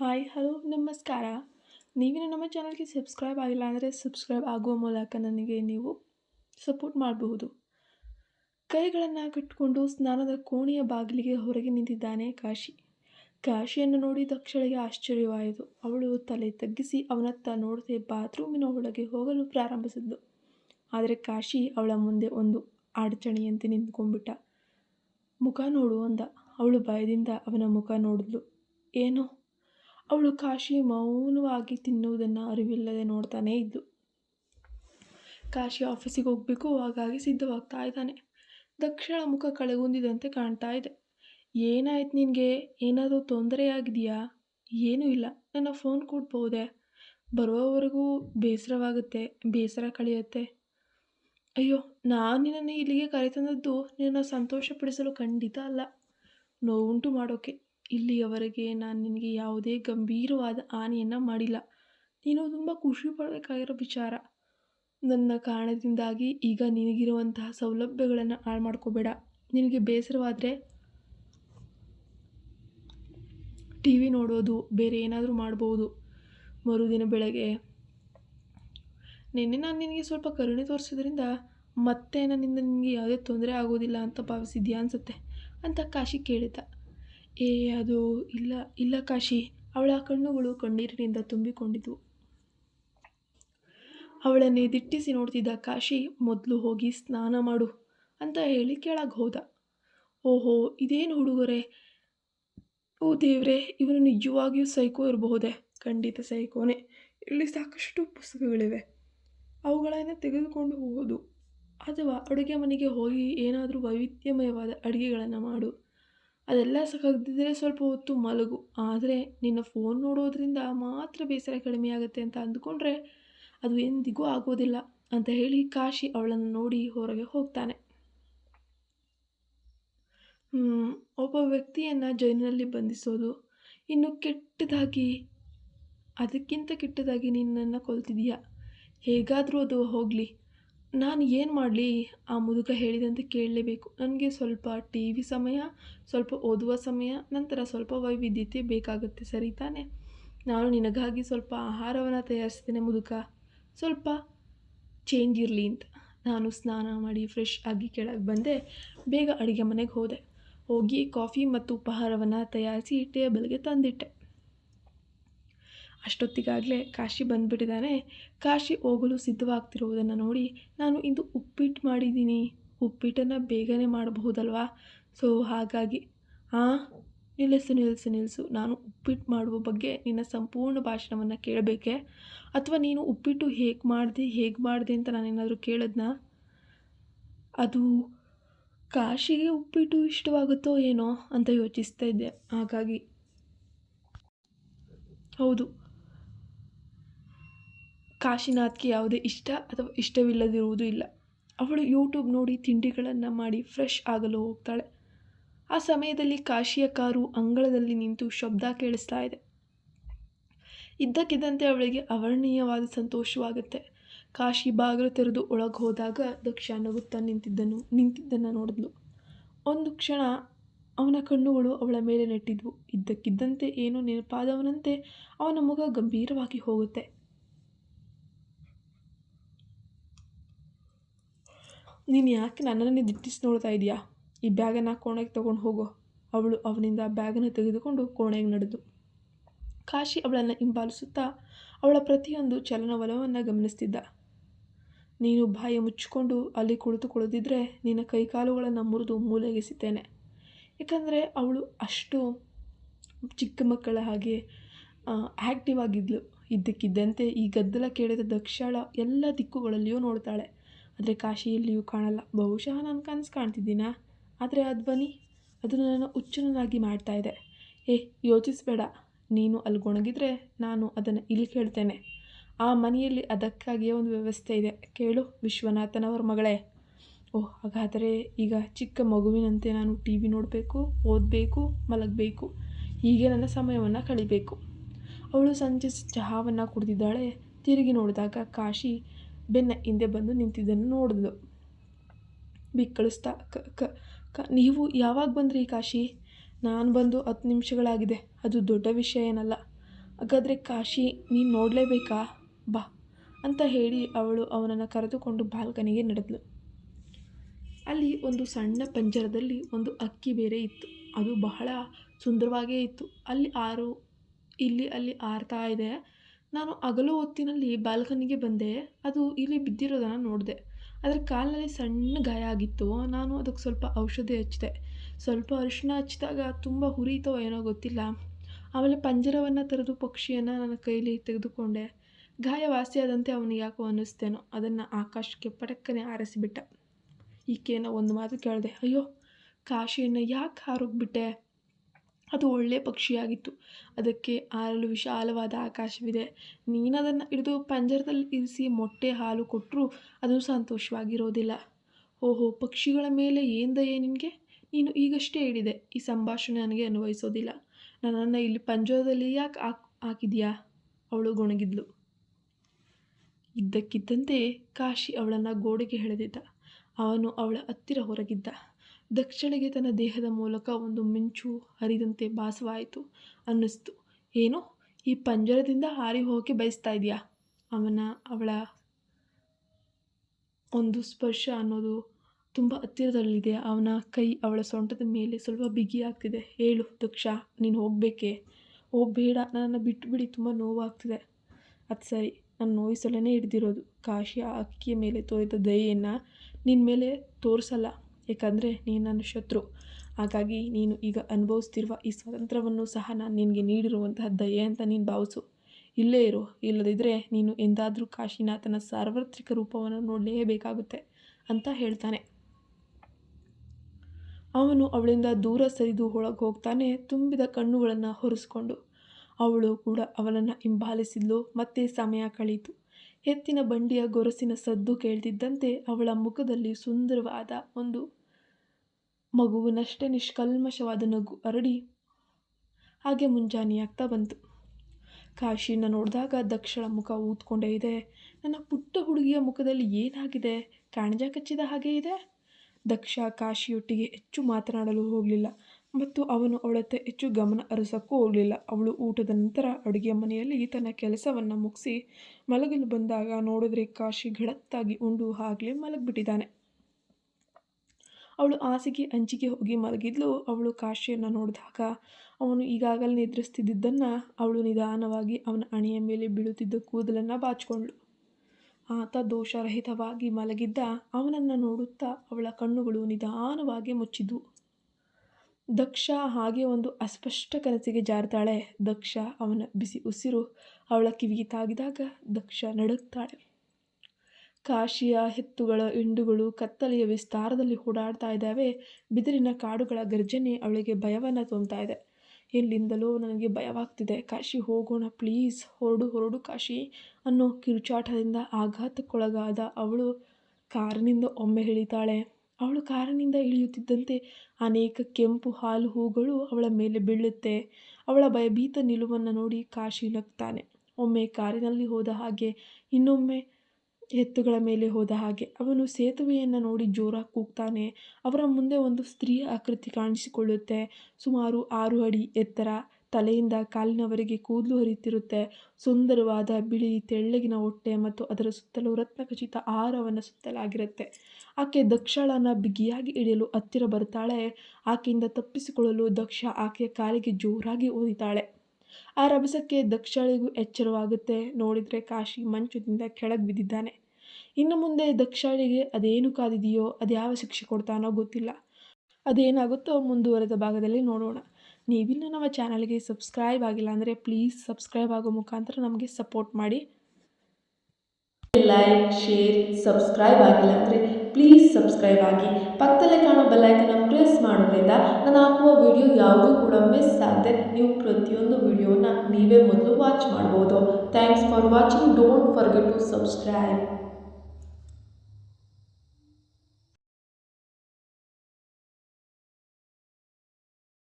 Hi, hello, ನಮಸ್ಕಾರ. ನೀವಿನ ನಮ್ಮ ಚಾನಲ್ಗೆ ಸಬ್ಸ್ಕ್ರೈಬ್ ಆಗಿಲ್ಲ ಅಂದರೆ ಸಬ್ಸ್ಕ್ರೈಬ್ ಆಗುವ ಮೂಲಕ ನನಗೆ ನೀವು ಸಪೋರ್ಟ್ ಮಾಡಬಹುದು. ಕೈಗಳನ್ನು ಕಟ್ಟಿಕೊಂಡು ಸ್ನಾನದ ಕೋಣೆಯ ಬಾಗಿಲಿಗೆ ಹೊರಗೆ ನಿಂತಿದ್ದಾನೆ ಕಾಶಿ. ಕಾಶಿಯನ್ನು ನೋಡಿ ದಕ್ಷಳಿಗೆ ಆಶ್ಚರ್ಯವಾಯಿತು. ಅವಳು ತಲೆ ತಗ್ಗಿಸಿ ಅವನತ್ತ ನೋಡದೆ ಬಾತ್ರೂಮಿನ ಒಳಗೆ ಹೋಗಲು ಪ್ರಾರಂಭಿಸಿದ್ದು ಆದರೆ ಕಾಶಿ ಅವಳ ಮುಂದೆ ಒಂದು ಅಡಚಣೆಯಂತೆ ನಿಂತ್ಕೊಂಡ್ಬಿಟ್ಟ. ಮುಖ ನೋಡು ಅಂದ. ಅವಳು ಭಯದಿಂದ ಅವನ ಮುಖ ನೋಡಿದ್ಲು. ಏನೋ? ಅವಳು ಕಾಶಿ ಮೌನವಾಗಿ ತಿನ್ನುವುದನ್ನು ಅರಿವಿಲ್ಲದೆ ನೋಡ್ತಾನೇ ಇದ್ದು ಕಾಶಿ ಆಫೀಸಿಗೆ ಹೋಗಬೇಕು, ಹಾಗಾಗಿ ಸಿದ್ಧವಾಗ್ತಾ ಇದ್ದಾನೆ. ದಕ್ಷಿಣ ಮುಖ ಕಳೆಗುಂದಿದಂತೆ ಕಾಣ್ತಾ ಇದೆ. ಏನಾಯ್ತು ನಿನಗೆ? ಏನಾದರೂ ತೊಂದರೆ ಆಗಿದೆಯಾ ಏನೂ ಇಲ್ಲ. ನನ್ನ ಫೋನ್ ಕೊಡ್ಬೋದೆ? ಬರುವವರೆಗೂ ಬೇಸರವಾಗುತ್ತೆ, ಬೇಸರ ಕಳೆಯುತ್ತೆ. ಅಯ್ಯೋ, ನಾನು ನಿನ್ನನ್ನು ಇಲ್ಲಿಗೆ ಕರೆತಂದದ್ದು ನಿನ್ನ ಸಂತೋಷಪಡಿಸಲು ಖಂಡಿತ ಅಲ್ಲ. ನೋವುಂಟು ಮಾಡೋಕ್ಕೆ ಇಲ್ಲಿಯವರೆಗೆ ನಾನು ನಿನಗೆ ಯಾವುದೇ ಗಂಭೀರವಾದ ಹಾನಿಯನ್ನು ಮಾಡಿಲ್ಲ. ನೀನು ತುಂಬ ಖುಷಿ ಪಡಬೇಕಾಗಿರೋ ವಿಚಾರ. ನನ್ನ ಕಾರಣದಿಂದಾಗಿ ಈಗ ನಿನಗಿರುವಂತಹ ಸೌಲಭ್ಯಗಳನ್ನು ಹಾಳು ಮಾಡ್ಕೋಬೇಡ. ನಿನಗೆ ಬೇಸರವಾದರೆ ಟಿ ವಿ ನೋಡೋದು, ಬೇರೆ ಏನಾದರೂ ಮಾಡ್ಬೋದು. ಮರುದಿನ ಬೆಳಗ್ಗೆ ನಿನ್ನೆ ನಾನು ನಿನಗೆ ಸ್ವಲ್ಪ ಕರುಣೆ ತೋರಿಸೋದ್ರಿಂದ ಮತ್ತೆ ನನ್ನಿಂದ ನಿನಗೆ ಯಾವುದೇ ತೊಂದರೆ ಆಗೋದಿಲ್ಲ ಅಂತ ಭಾವಿಸಿದ್ಯಾ ಅನಿಸುತ್ತೆ ಅಂತ ಕಾಶಿ ಕೇಳಿದ ಏ, ಅದು ಇಲ್ಲ ಇಲ್ಲ ಕಾಶಿ. ಅವಳ ಕಣ್ಣುಗಳು ಕಣ್ಣೀರಿನಿಂದ ತುಂಬಿಕೊಂಡಿತು ಅವಳನ್ನೇ ದಿಟ್ಟಿಸಿ ನೋಡ್ತಿದ್ದ ಕಾಶಿ, ಮೊದಲು ಹೋಗಿ ಸ್ನಾನ ಮಾಡು ಅಂತ ಹೇಳಿ ಕೆಳಗೆ ಹೋದ. ಓಹೋ, ಇದೇನು ಹುಡುಗರೆ ಓ ದೇವ್ರೆ ಇವನು ನಿಜವಾಗಿಯೂ ಸೈಕೋ ಇರಬಹುದೇ? ಖಂಡಿತ ಸೈಕೋನೇ. ಇಲ್ಲಿ ಸಾಕಷ್ಟು ಪುಸ್ತಕಗಳಿವೆ. ಅವುಗಳನ್ನು ತೆಗೆದುಕೊಂಡು ಹೋಗೋದು. ಅಥವಾ ಅಡುಗೆ ಮನೆಗೆ ಹೋಗಿ ಏನಾದರೂ ವೈವಿಧ್ಯಮಯವಾದ ಅಡುಗೆಗಳನ್ನು ಮಾಡು. ಅದೆಲ್ಲ ಸಾಕಾಗದಿದ್ದರೆ ಸ್ವಲ್ಪ ಹೊತ್ತು ಮಲಗು. ಆದರೆ ನಿನ್ನ ಫೋನ್ ನೋಡೋದ್ರಿಂದ ಮಾತ್ರ ಬೇಸರ ಕಡಿಮೆ ಆಗುತ್ತೆ ಅಂತ ಅಂದುಕೊಂಡ್ರೆ ಅದು ಎಂದಿಗೂ ಆಗೋದಿಲ್ಲ ಅಂತ ಹೇಳಿ ಕಾಶಿ ಅವಳನ್ನು ನೋಡಿ ಹೊರಗೆ ಹೋಗ್ತಾನೆ. ಒಬ್ಬ ವ್ಯಕ್ತಿಯನ್ನು ಜೈಲಿನಲ್ಲಿ ಬಂಧಿಸೋದು ಇನ್ನು ಕೆಟ್ಟದಾಗಿ, ಅದಕ್ಕಿಂತ ಕೆಟ್ಟದಾಗಿ ನಿನ್ನನ್ನು ಕೊಲ್ತಿದೀಯ. ಹೇಗಾದರೂ ಅದು ಹೋಗಲಿ. ನಾನು ಏನು ಮಾಡಲಿ? ಆ ಮುದುಕ ಹೇಳಿದಂತೆ ಕೇಳಲೇಬೇಕು. ನನಗೆ ಸ್ವಲ್ಪ ಟಿ ವಿ ಸಮಯ, ಸ್ವಲ್ಪ ಓದುವ ಸಮಯ, ನಂತರ ಸ್ವಲ್ಪ ವೈವಿಧ್ಯತೆ ಬೇಕಾಗುತ್ತೆ, ಸರಿ ತಾನೆ? ನಾನು ನಿನಗಾಗಿ ಸ್ವಲ್ಪ ಆಹಾರವನ್ನು ತಯಾರಿಸ್ತೇನೆ ಮುದುಕ. ಸ್ವಲ್ಪ ಚೇಂಜ್ ಇರಲಿ ಅಂತ. ನಾನು ಸ್ನಾನ ಮಾಡಿ ಫ್ರೆಶ್ ಆಗಿ ಕೆಳಗೆ ಬಂದೆ. ಬೇಗ ಅಡುಗೆ ಮನೆಗೆ ಹೋದೆ. ಹೋಗಿ ಕಾಫಿ ಮತ್ತು ಉಪಹಾರವನ್ನು ತಯಾರಿಸಿ ಟೇಬಲ್ಗೆ ತಂದಿಟ್ಟೆ. ಅಷ್ಟೊತ್ತಿಗಾಗಲೇ ಕಾಶಿ ಬಂದುಬಿಟ್ಟಿದ್ದಾನೆ. ಕಾಶಿ ಹೋಗಲು ಸಿದ್ಧವಾಗ್ತಿರುವುದನ್ನು ನೋಡಿ ನಾನು ಇಂದು ಉಪ್ಪಿಟ್ಟು ಮಾಡಿದ್ದೀನಿ. ಉಪ್ಪಿಟ್ಟನ್ನು ಬೇಗನೆ ಮಾಡಬಹುದಲ್ವಾ? ಸೊ, ಹಾಗಾಗಿ ಹಾಂ ನಿಲ್ಲಿಸು ನಿಲ್ಲಿಸು ನಿಲ್ಲಿಸು. ನಾನು ಉಪ್ಪಿಟ್ಟು ಮಾಡುವ ಬಗ್ಗೆ ನಿನ್ನ ಸಂಪೂರ್ಣ ಭಾಷಣವನ್ನು ಕೇಳಬೇಕೆ? ಅಥವಾ ನೀನು ಉಪ್ಪಿಟ್ಟು ಹೇಗೆ ಮಾಡಿದೆ ಹೇಗೆ ಮಾಡಿದೆ ಅಂತ ನಾನೇನಾದರೂ ಕೇಳಿದ್ನ? ಅದು ಕಾಶಿಗೆ ಉಪ್ಪಿಟ್ಟು ಇಷ್ಟವಾಗುತ್ತೋ ಏನೋ ಅಂತ ಯೋಚಿಸ್ತಾ ಇದ್ದೆ. ಹಾಗಾಗಿ, ಹೌದು. ಕಾಶಿನಾಥ್ಗೆ ಯಾವುದೇ ಇಷ್ಟ ಅಥವಾ ಇಷ್ಟವಿಲ್ಲದಿರುವುದೂ ಇಲ್ಲ. ಅವಳು ಯೂಟ್ಯೂಬ್ ನೋಡಿ ತಿಂಡಿಗಳನ್ನು ಮಾಡಿ ಫ್ರೆಶ್ ಆಗಲು ಹೋಗ್ತಾಳೆ. ಆ ಸಮಯದಲ್ಲಿ ಕಾಶಿಯ ಕಾರು ಅಂಗಳದಲ್ಲಿ ನಿಂತು ಶಬ್ದ ಕೇಳಿಸ್ತಾ ಇದೆ. ಇದ್ದಕ್ಕಿದ್ದಂತೆ ಅವಳಿಗೆ ಅವರ್ಣೀಯವಾದ ಸಂತೋಷವಾಗುತ್ತೆ. ಕಾಶಿ ಬಾಗಿಲು ತೆರೆದು ಒಳಗೆ ಹೋದಾಗ ದಕ್ಷ ನಗುತ್ತಾ ನಿಂತಿದ್ದನು, ನಿಂತಿದ್ದನ್ನು ನೋಡಿದ್ಲು. ಒಂದು ಕ್ಷಣ ಅವನ ಕಣ್ಣುಗಳು ಅವಳ ಮೇಲೆ ನೆಟ್ಟಿದ್ವು. ಇದ್ದಕ್ಕಿದ್ದಂತೆ ಏನೋ ನೆನಪಾದವನಂತೆ ಅವನ ಮುಖ ಗಂಭೀರವಾಗಿ ಹೋಗುತ್ತೆ. ನೀನು ಯಾಕೆ ನನ್ನನ್ನೇ ದಿಟ್ಟಿಸಿ ನೋಡ್ತಾ ಇದೆಯಾ ಈ ಬ್ಯಾಗನ್ನು ಕೋಣೆಗೆ ತೊಗೊಂಡು ಹೋಗೋ. ಅವಳು ಅವನಿಂದ ಬ್ಯಾಗನ್ನು ತೆಗೆದುಕೊಂಡು ಕೋಣೆಗೆ ನಡೆದು. ಕಾಶಿ ಅವಳನ್ನು ಹಿಂಬಾಲಿಸುತ್ತಾ ಅವಳ ಪ್ರತಿಯೊಂದು ಚಲನವಲವನ್ನು ಗಮನಿಸ್ತಿದ್ದ. ನೀನು ಬಾಯಿ ಮುಚ್ಚಿಕೊಂಡು ಅಲ್ಲಿ ಕುಳಿತುಕೊಳ್ಳದಿದ್ದರೆ ನಿನ್ನ ಕೈಕಾಲುಗಳನ್ನು ಮುರಿದು ಮೂಲೆಗೆಸಿತೇನೆ ಯಾಕಂದರೆ ಅವಳು ಅಷ್ಟು ಚಿಕ್ಕ ಮಕ್ಕಳ ಹಾಗೆ ಆ್ಯಕ್ಟಿವ್ ಆಗಿದ್ಲು. ಇದ್ದಕ್ಕಿದ್ದಂತೆ ಈ ಗದ್ದಲ ಕೇಳಿದ ದಕ್ಷಾಳ ಎಲ್ಲ ದಿಕ್ಕುಗಳಲ್ಲಿಯೂ ನೋಡ್ತಾಳೆ. ಆದರೆ ಕಾಶಿಯಲ್ಲಿಯೂ ಕಾಣಲ್ಲ. ಬಹುಶಃ ನಾನು ಕನಸು ಕಾಣ್ತಿದ್ದೀನಾ? ಆದರೆ ಆ ಧ್ವನಿ ಅದು ನನ್ನನ್ನು ಹುಚ್ಚನನ್ನಾಗಿ ಮಾಡ್ತಾ ಇದೆ. ಏ, ಯೋಚಿಸಬೇಡ. ನೀನು ಅಲ್ಲಿ ಗೊಣಗಿದ್ರೆ ನಾನು ಅದನ್ನು ಇಲ್ಲಿ ಕೇಳ್ತೇನೆ. ಆ ಮನೆಯಲ್ಲಿ ಅದಕ್ಕಾಗಿಯೇ ಒಂದು ವ್ಯವಸ್ಥೆ ಇದೆ. ಕೇಳು ವಿಶ್ವನಾಥನವರ ಮಗಳೇ. ಓಹ್, ಹಾಗಾದರೆ ಈಗ ಚಿಕ್ಕ ಮಗುವಿನಂತೆ ನಾನು ಟಿ ವಿ ನೋಡಬೇಕು, ಓದಬೇಕು, ಮಲಗಬೇಕು. ಹೀಗೆ ನನ್ನ ಸಮಯವನ್ನು ಕಳಿಬೇಕು. ಅವಳು ಸಂಜೆ ಚಹಾವನ್ನು ಕುಡಿದಿದ್ದಾಳೆ. ತಿರುಗಿ ನೋಡಿದಾಗ ಕಾಶಿ ಬೆನ್ನ ಹಿಂದೆ ಬಂದು ನಿಂತಿದ್ದನ್ನು ನೋಡಿದ್ಲು. ಬಿಕ್ಕಳಿಸ್ತಾ ಕ ಕ ಕ, ನೀವು ಯಾವಾಗ ಬಂದ್ರಿ ಕಾಶಿ? ನಾನು ಬಂದು ಹತ್ತು ನಿಮಿಷಗಳಾಗಿದೆ. ಅದು ದೊಡ್ಡ ವಿಷಯ ಏನಲ್ಲ. ಹಾಗಾದರೆ ಕಾಶಿ, ನೀನು ನೋಡಲೇಬೇಕಾ? ಬಾ ಅಂತ ಹೇಳಿ ಅವಳು ಅವನನ್ನು ಕರೆದುಕೊಂಡು ಬಾಲ್ಕನಿಗೆ ನಡೆದಳು ಅಲ್ಲಿ ಒಂದು ಸಣ್ಣ ಪಂಜರದಲ್ಲಿ ಒಂದು ಅಕ್ಕಿ ಬೇರೆ ಇತ್ತು. ಅದು ಬಹಳ ಸುಂದರವಾಗೇ ಇತ್ತು. ಅಲ್ಲಿ ಆರು, ಇಲ್ಲಿ ಅಲ್ಲಿ ಆರ್ತಾ ಇದೆ. ನಾನು ಹಗಲು ಹೊತ್ತಿನಲ್ಲಿ ಬಾಲ್ಕನಿಗೆ ಬಂದೆ. ಅದು ಇಲ್ಲಿ ಬಿದ್ದಿರೋದನ್ನು ನೋಡಿದೆ. ಅದರ ಕಾಲಿನಲ್ಲಿ ಸಣ್ಣ ಗಾಯ ಆಗಿತ್ತು. ನಾನು ಅದಕ್ಕೆ ಸ್ವಲ್ಪ ಔಷಧಿ ಹಚ್ಚಿದೆ. ಸ್ವಲ್ಪ ಅರಿಶಿನ ಹಚ್ಚಿದಾಗ ತುಂಬ ಹುರಿತೋ ಏನೋ ಗೊತ್ತಿಲ್ಲ. ಆಮೇಲೆ ಪಂಜರವನ್ನು ತೆರೆದು ಪಕ್ಷಿಯನ್ನು ನನ್ನ ಕೈಲಿ ತೆಗೆದುಕೊಂಡೆ. ಗಾಯ ವಾಸಿಯಾದಂತೆ ಅವನಿಗೆ ಯಾಕೋ ಅನ್ನಿಸ್ತೇನೋ ಅದನ್ನು ಆಕಾಶಕ್ಕೆ ಪಟಕ್ಕನೆ ಆರಿಸಿಬಿಟ್ಟ. ಈಕೆಯನ್ನು ಒಂದು ಮಾತು ಕೇಳಿದೆ, ಅಯ್ಯೋ ಕಾಶಿಯನ್ನು ಯಾಕೆ ಹಾರೋಗ್ಬಿಟ್ಟೆ? ಅದು ಒಳ್ಳೆಯ ಪಕ್ಷಿಯಾಗಿತ್ತು. ಅದಕ್ಕೆ ಹಾರಲು ವಿಶಾಲವಾದ ಆಕಾಶವಿದೆ. ನೀನು ಅದನ್ನು ಹಿಡಿದು ಪಂಜರದಲ್ಲಿ ಇರಿಸಿ ಮೊಟ್ಟೆ ಹಾಲು ಕೊಟ್ಟರೂ ಅದು ಸಂತೋಷವಾಗಿರೋದಿಲ್ಲ. ಓಹೋ, ಪಕ್ಷಿಗಳ ಮೇಲೆ ಏನು ದಯೆ ನಿನಗೆ? ನೀನು ಈಗಷ್ಟೇ ಹೇಳಿದೆ, ಈ ಸಂಭಾಷಣೆ ನನಗೆ ಅನ್ವಯಿಸೋದಿಲ್ಲ. ನನ್ನನ್ನು ಇಲ್ಲಿ ಪಂಜರದಲ್ಲಿ ಯಾಕೆ ಹಾಕ್, ಹಾಕಿದೆಯಾ? ಅವಳು ಗೊಣಗಿದ್ಲು. ಇದ್ದಕ್ಕಿದ್ದಂತೆ ಕಾಶಿ ಅವಳನ್ನು ಗೋಡೆಗೆ ಎಳೆದಿದ್ದ ಅವನು ಅವಳ ಹತ್ತಿರ ಹೊರಗಿದ್ದ. ದಕ್ಷಿಣೆಗೆ ತನ್ನ ದೇಹದ ಮೂಲಕ ಒಂದು ಮಿಂಚು ಹರಿದಂತೆ ಭಾಸವಾಯಿತು. ಅನ್ನಿಸ್ತು, ಏನು? ಈ ಪಂಜರದಿಂದ ಹಾರಿ ಹೋಗಿ ಬಯಸ್ತಾ ಇದೆಯಾ ಅವನ, ಅವಳ ಒಂದು ಸ್ಪರ್ಶ ಅನ್ನೋದು ತುಂಬ ಹತ್ತಿರದಲ್ಲಿದೆ. ಅವನ ಕೈ ಅವಳ ಸೊಂಟದ ಮೇಲೆ ಸ್ವಲ್ಪ ಬಿಗಿಯಾಗ್ತಿದೆ. ಹೇಳು ದಕ್ಷ, ನೀನು ಹೋಗಬೇಕೆ? ಓ ಬೇಡ, ನನ್ನನ್ನು ಬಿಟ್ಟುಬಿಡಿ, ತುಂಬ ನೋವಾಗ್ತಿದೆ. ಅದು ಸರಿ, ನಾನು ನೋಯಿಸಲೇ ಹಿಡ್ದಿರೋದು. ಕಾಶಿ ಆ ಅಕ್ಕಿಯ ಮೇಲೆ ತೋರಿದ ದಯೆಯನ್ನು ನಿನ್ನ ಮೇಲೆ ತೋರಿಸಲ್ಲ. ಏಕೆಂದರೆ ನೀನು ನನ್ನ ಶತ್ರು. ಹಾಗಾಗಿ ನೀನು ಈಗ ಅನುಭವಿಸ್ತಿರುವ ಈ ಸ್ವಾತಂತ್ರ್ಯವನ್ನು ಸಹ ನಾನು ನಿನಗೆ ನೀಡಿರುವಂತಹ ದಯೆ ಅಂತ ನೀನು ಭಾವಿಸು. ಇಲ್ಲೇ ಇರು. ಇಲ್ಲದಿದ್ದರೆ ನೀನು ಎಂದಾದರೂ ಕಾಶಿನಾಥನ ಸಾರ್ವತ್ರಿಕ ರೂಪವನ್ನು ನೋಡಲೇಬೇಕಾಗುತ್ತೆ ಅಂತ ಹೇಳ್ತಾನೆ. ಅವನು ಅವಳಿಂದ ದೂರ ಸರಿದು ಒಳಗೆ ಹೋಗ್ತಾನೆ, ತುಂಬಿದ ಕಣ್ಣುಗಳನ್ನು ಹೊರಿಸ್ಕೊಂಡು. ಅವಳು ಕೂಡ ಅವನನ್ನು ಹಿಂಬಾಲಿಸಿದ್ಲು, ಮತ್ತೆ ಸಮಯ ಕಳೀತು. ಎತ್ತಿನ ಬಂಡಿಯ ಗೊರಸಿನ ಸದ್ದು ಕೇಳ್ತಿದ್ದಂತೆ ಅವಳ ಮುಖದಲ್ಲಿ ಸುಂದರವಾದ ಒಂದು ಮಗುವಿನಷ್ಟೇ ನಿಷ್ಕಲ್ಮಶವಾದ ನಗು ಹರಡಿ ಹಾಗೆ ಮುಂಜಾನೆಯಾಗ್ತಾ ಬಂತು. ಕಾಶಿನ ನೋಡಿದಾಗ ದಕ್ಷಳ ಮುಖ ಊದ್ಕೊಂಡೇ ಇದೆ. ನನ್ನ ಪುಟ್ಟ ಹುಡುಗಿಯ ಮುಖದಲ್ಲಿ ಏನಾಗಿದೆ? ಕಾಣಜ ಕಚ್ಚಿದ ಹಾಗೆ ಇದೆ? ದಕ್ಷ ಕಾಶಿಯೊಟ್ಟಿಗೆ ಹೆಚ್ಚು ಮಾತನಾಡಲು ಹೋಗಲಿಲ್ಲ. ಮತ್ತು ಅವನು ಅವಳತ್ತೆ ಹೆಚ್ಚು ಗಮನ ಹರಿಸೋಕ್ಕೂ ಹೋಗಲಿಲ್ಲ. ಅವಳು ಊಟದ ನಂತರ ಅಡುಗೆ ಮನೆಯಲ್ಲಿ ತನ್ನ ಕೆಲಸವನ್ನು ಮುಗಿಸಿ ಮಲಗಲು ಬಂದಾಗ ನೋಡಿದ್ರೆ ಕಾಶಿ ಘಡತ್ತಾಗಿ ಉಂಡು ಆಗಲೇ ಮಲಗಿಬಿಟ್ಟಿದ್ದಾನೆ. ಅವಳು ಹಾಸಿಗೆ ಅಂಚಿಗೆ ಹೋಗಿ ಮಲಗಿದ್ಲು. ಅವಳು ಕಾಶಿಯನ್ನು ನೋಡಿದಾಗ ಅವನು ಈಗಾಗಲೇ ನಿದ್ರಿಸ್ತಿದ್ದನ್ನು ಅವಳು ನಿಧಾನವಾಗಿ ಅವನ ಹಣೆಯ ಮೇಲೆ ಬೀಳುತ್ತಿದ್ದ ಕೂದಲನ್ನು ಬಾಚಿಕೊಂಡ್ಳು. ಆತ ದೋಷರಹಿತವಾಗಿ ಮಲಗಿದ್ದ ಅವನನ್ನು ನೋಡುತ್ತಾ ಅವಳ ಕಣ್ಣುಗಳು ನಿಧಾನವಾಗಿ ಮುಚ್ಚಿದ್ವು. ದಕ್ಷ ಹಾಗೆ ಒಂದು ಅಸ್ಪಷ್ಟ ಕನಸಿಗೆ ಜಾರ್ತಾಳೆ ದಕ್ಷ ಅವನ ಬಿಸಿ ಉಸಿರು ಅವಳ ಕಿವಿಗೆ ತಾಗಿದಾಗ ದಕ್ಷ ನಡುಗ್ತಾಳೆ. ಕಾಶಿಯ ಹೆತ್ತುಗಳ ಹಿಂಡುಗಳು ಕತ್ತಲೆಯ ವಿಸ್ತಾರದಲ್ಲಿ ಓಡಾಡ್ತಾ ಇದ್ದಾವೆ. ಬಿದಿರಿನ ಕಾಡುಗಳ ಗರ್ಜನೆ ಅವಳಿಗೆ ಭಯವನ್ನು ತುಂಬ್ತಾ ಇದೆ. ಎಲ್ಲಿಂದಲೋ ನನಗೆ ಭಯವಾಗ್ತಿದೆ. ಕಾಶಿ, ಹೋಗೋಣ ಪ್ಲೀಸ್. ಹೊರಡು ಹೊರಡು ಕಾಶಿ ಅನ್ನೋ ಕಿರುಚಾಟದಿಂದ ಆಘಾತಕ್ಕೊಳಗಾದ ಅವಳು ಕಾರಿನಿಂದ ಒಮ್ಮೆ ಇಳಿತಾಳೆ. ಅವಳು ಕಾರಿನಿಂದ ಇಳಿಯುತ್ತಿದ್ದಂತೆ ಅನೇಕ ಕೆಂಪು ಹಾಲು ಹೂಗಳು ಅವಳ ಮೇಲೆ ಬೀಳುತ್ತೆ. ಅವಳ ಭಯಭೀತ ನಿಲುವನ್ನು ನೋಡಿ ಕಾಶಿ ನಗ್ತಾನೆ. ಒಮ್ಮೆ ಕಾರಿನಲ್ಲಿ ಹೋದ ಹಾಗೆ ಇನ್ನೊಮ್ಮೆ ಎತ್ತುಗಳ ಮೇಲೆ ಹೋದ ಹಾಗೆ ಅವನು ಸೇತುವೆಯನ್ನು ನೋಡಿ ಜೋರಾಗಿ ಕೂಗ್ತಾನೆ. ಅವರ ಮುಂದೆ ಒಂದು ಸ್ತ್ರೀಯ ಆಕೃತಿ ಕಾಣಿಸಿಕೊಳ್ಳುತ್ತೆ. ಸುಮಾರು ಆರು ಅಡಿ ಎತ್ತರ ತಲೆಯಿಂದ ಕಾಲಿನವರೆಗೆ ಕೂದಲು ಹರಿಯುತ್ತಿರುತ್ತೆ ಸುಂದರವಾದ ಬಿಳಿ ತೆಳ್ಳಗಿನ ಹೊಟ್ಟೆ ಮತ್ತು ಅದರ ಸುತ್ತಲೂ ರತ್ನಖಚಿತ ಆಹಾರವನ್ನು ಸುತ್ತಲಾಗಿರುತ್ತೆ. ಆಕೆ ದಕ್ಷಳನ ಬಿಗಿಯಾಗಿ ಹಿಡಿಯಲು ಹತ್ತಿರ ಬರ್ತಾಳೆ. ಆಕೆಯಿಂದ ತಪ್ಪಿಸಿಕೊಳ್ಳಲು ದಕ್ಷ ಆಕೆಯ ಕಾಲಿಗೆ ಜೋರಾಗಿ ಓದಿತಾಳೆ ಆ ರಭಸಕ್ಕೆ ದಕ್ಷಳಿಗೂ ಎಚ್ಚರವಾಗುತ್ತೆ. ನೋಡಿದರೆ ಕಾಶಿ ಮಂಚದಿಂದ ಕೆಳಗೆ ಬಿದ್ದಿದ್ದಾನೆ. ಇನ್ನು ಮುಂದೆ ದಕ್ಷಾಳಿಗೆ ಅದೇನು ಕಾದಿದೆಯೋ ಅದ್ಯಾವ ಶಿಕ್ಷೆ ಕೊಡ್ತಾನೋ ಗೊತ್ತಿಲ್ಲ. ಅದೇನಾಗುತ್ತೋ ಮುಂದುವರೆದ ಭಾಗದಲ್ಲಿ ನೋಡೋಣ. ನೀವಿನ್ನೂ ನಮ್ಮ ಚಾನಲ್ಗೆ ಸಬ್ಸ್ಕ್ರೈಬ್ ಆಗಿಲ್ಲ ಅಂದರೆ ಪ್ಲೀಸ್ ಸಬ್ಸ್ಕ್ರೈಬ್ ಆಗೋ ಮುಖಾಂತರ ನಮಗೆ ಸಪೋರ್ಟ್ ಮಾಡಿ. ಲೈಕ್, ಶೇರ್, ಸಬ್ಸ್ಕ್ರೈಬ್ ಆಗಿಲ್ಲ ಅಂದರೆ ಪ್ಲೀಸ್ ಸಬ್ಸ್ಕ್ರೈಬ್ ಆಗಿ ಪಕ್ಕದಲ್ಲೇ ಕಾಣೋ ಬೆಲ್ಲೈಕನ್ನ ಪ್ರೆಸ್ ಮಾಡೋದ್ರಿಂದ ನಾನು ಹಾಕುವ ವಿಡಿಯೋ ಯಾವುದೂ ಕೂಡ ಮಿಸ್ ಆಗದೆ ನೀವು ಪ್ರತಿಯೊಂದು ವಿಡಿಯೋನ ನೀವೇ ಮೊದಲು ವಾಚ್ ಮಾಡ್ಬೋದು. Thanks for watching don't forget to subscribe